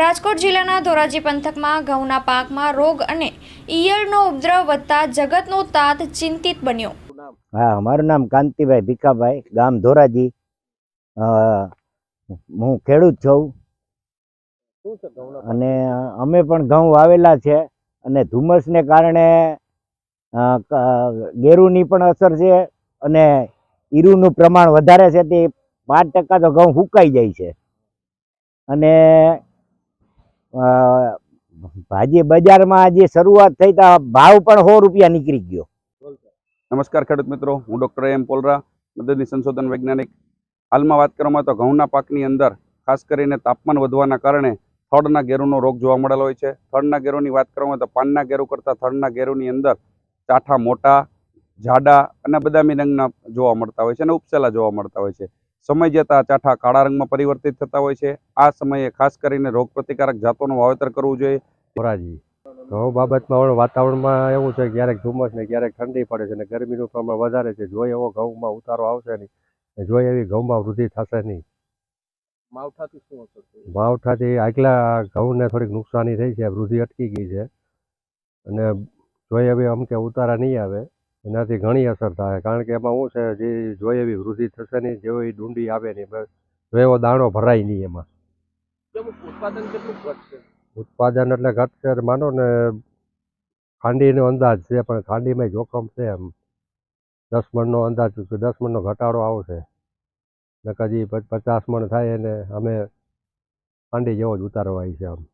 રાજકોટ જિલ્લાના ધોરાજી પંથકમાં ઘઉંના પાકમાં રોગ અને ઈયળનો ઉપદ્રવ વધતા જગતનો તાત ચિંતિત બન્યો. હા, મારું નામ કાંતિભાઈ ભીખાભાઈ, ગામ ધોરાજી. હું ખેડૂત છું. અને અમે પણ ઘઉં વાવેલા છે અને ધુમ્મસને કારણે ગેરુની પણ અસર છે અને ઈરુનું પ્રમાણ વધારે છે તે પાંચ ટકા તો ઘઉં સુકાઈ જાય છે. અને ભાજી બજારમાં આજે શરૂઆત થઈ તા ભાવ પણ સો રૂપિયા નીકળી ગયો. નમસ્કાર ખેડૂત મિત્રો, હું ડૉક્ટર એમ પોલરા, મદદની સંશોધન વૈજ્ઞાનિક. હાલમાં વાત કરવામાં તો ઘઉંના પાકની અંદર, ખાસ કરીને તાપમાન વધવાના કારણે થડના ગેરુનો રોગ જોવા મળેલો હોય છે. થડના ગેરુની વાત કરવામાં તો પાનના ગેરુ કરતાં થડના ગેરુની અંદર ચાઠા મોટા, જાડા અને બદામી રંગના જોવા મળતા હોય છે અને ઉપસેલા જોવા મળતા હોય છે. સમય જતાં ચાઠા કાળા રંગમાં પરિવર્તિત થતા હોય છે. આ સમયે ખાસ કરીને રોગ પ્રતિકારક જાતોનું વાવેતર કરવું જોઈએ. ધોરાજી ઘઉં બાબતમાં વાતાવરણમાં એવું છે ક્યારેક ધુમ્મસ ને ક્યારેક ઠંડી પડે છે અને ગરમીનું પ્રમાણ વધારે છે. જો એવો ઘઉંમાં ઉતારો આવશે નહીં. ને જો એવી ઘઉંમાં વૃદ્ધિ થશે નહીં. માવઠાથી શું અસર માવઠાથી આગલા ઘઉંને થોડીક નુકસાની થઈ છે. વૃદ્ધિ અટકી ગઈ છે. અને જોઈએ એવી અમકે ઉતારા નહીં આવે. એનાથી ઘણી અસર થાય. કારણ કે એમાં શું છે જે જોઈએ એવી વૃદ્ધિ થશે નહીં જેવી ડુંડી આવે નહીં એવો દાણો ભરાય નહીં એમાં. ઉત્પાદન કેટલું ઘટશે? ઉત્પાદન એટલે ઘટશે માનો ને ખાંડીનો અંદાજ છે પણ ખાંડીમાં જોખમ છે એમ. દસ મણનો અંદાજ દસ મણનો ઘટાડો આવશે. ને કદી પચાસ મણ થાય એને અમે ખાંડી જેવો જ ઉતારવાય છે આમ.